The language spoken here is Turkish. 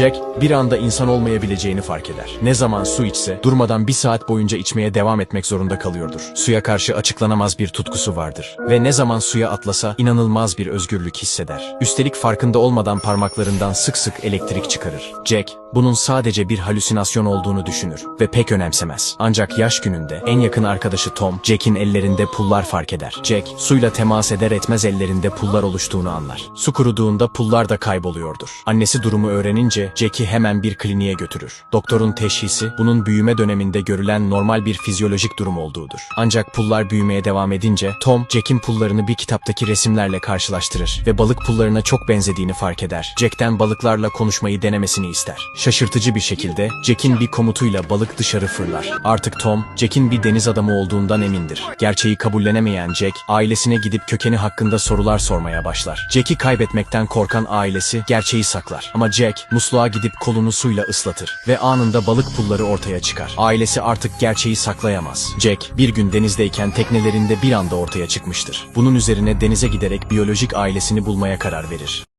Jack bir anda insan olmayabileceğini fark eder. Ne zaman su içse durmadan bir saat boyunca içmeye devam etmek zorunda kalıyordur. Suya karşı açıklanamaz bir tutkusu vardır. Ve ne zaman suya atlasa inanılmaz bir özgürlük hisseder. Üstelik farkında olmadan parmaklarından sık sık elektrik çıkarır. Jack bunun sadece bir halüsinasyon olduğunu düşünür ve pek önemsemez. Ancak yaş gününde en yakın arkadaşı Tom, Jack'in ellerinde pullar fark eder. Jack, suyla temas eder etmez ellerinde pullar oluştuğunu anlar. Su kuruduğunda pullar da kayboluyordur. Annesi durumu öğrenince Jack'i hemen bir kliniğe götürür. Doktorun teşhisi bunun büyüme döneminde görülen normal bir fizyolojik durum olduğudur. Ancak pullar büyümeye devam edince Tom, Jack'in pullarını bir kitaptaki resimlerle karşılaştırır ve balık pullarına çok benzediğini fark eder. Jack'ten balıklarla konuşmayı denemesini ister. Şaşırtıcı bir şekilde Jack'in bir komutuyla balık dışarı fırlar. Artık Tom, Jack'in bir deniz adamı olduğundan emindir. Gerçeği kabullenemeyen Jack, ailesine gidip kökeni hakkında sorular sormaya başlar. Jack'i kaybetmekten korkan ailesi gerçeği saklar. Ama Jack, musluğa gidip kolunu suyla ıslatır ve anında balık pulları ortaya çıkar. Ailesi artık gerçeği saklayamaz. Jack, bir gün denizdeyken teknelerinde bir anda ortaya çıkmıştır. Bunun üzerine denize giderek biyolojik ailesini bulmaya karar verir.